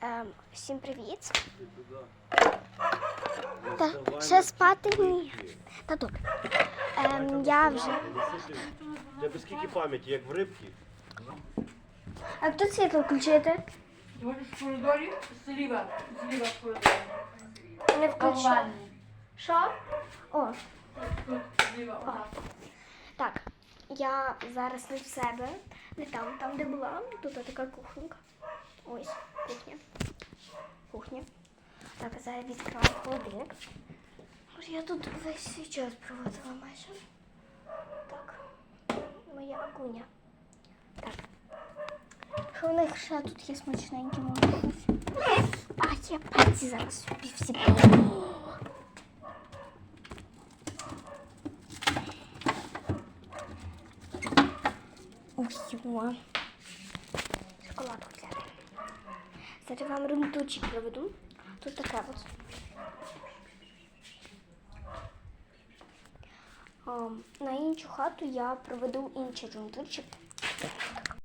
Ем, всім привіт. Та ще спати ні. Та добре. Ем, я вже. Тебе скільки пам'яті, як в рибки? А тут світло включити? Ти можеш в коридорі зліва, зліва в коридорі. Не включаю. Що? О, Тут зліва, отак. так. Я зараз не в себе, не там, там, де була. Тут така кухонька. Ось, кухня. Кухня. Так, а зараз відкриваю холодильник. Може, я тут весь свій час проводила майже. Так. Моя агуня. Так. Що в них ще тут є смачненькі може? А я пальці зараз собі всі. Ой, о. Шоколадку Зараз вам рундучик проведу. Тут таке вот. На іншу хату я проведу інший рунтучик.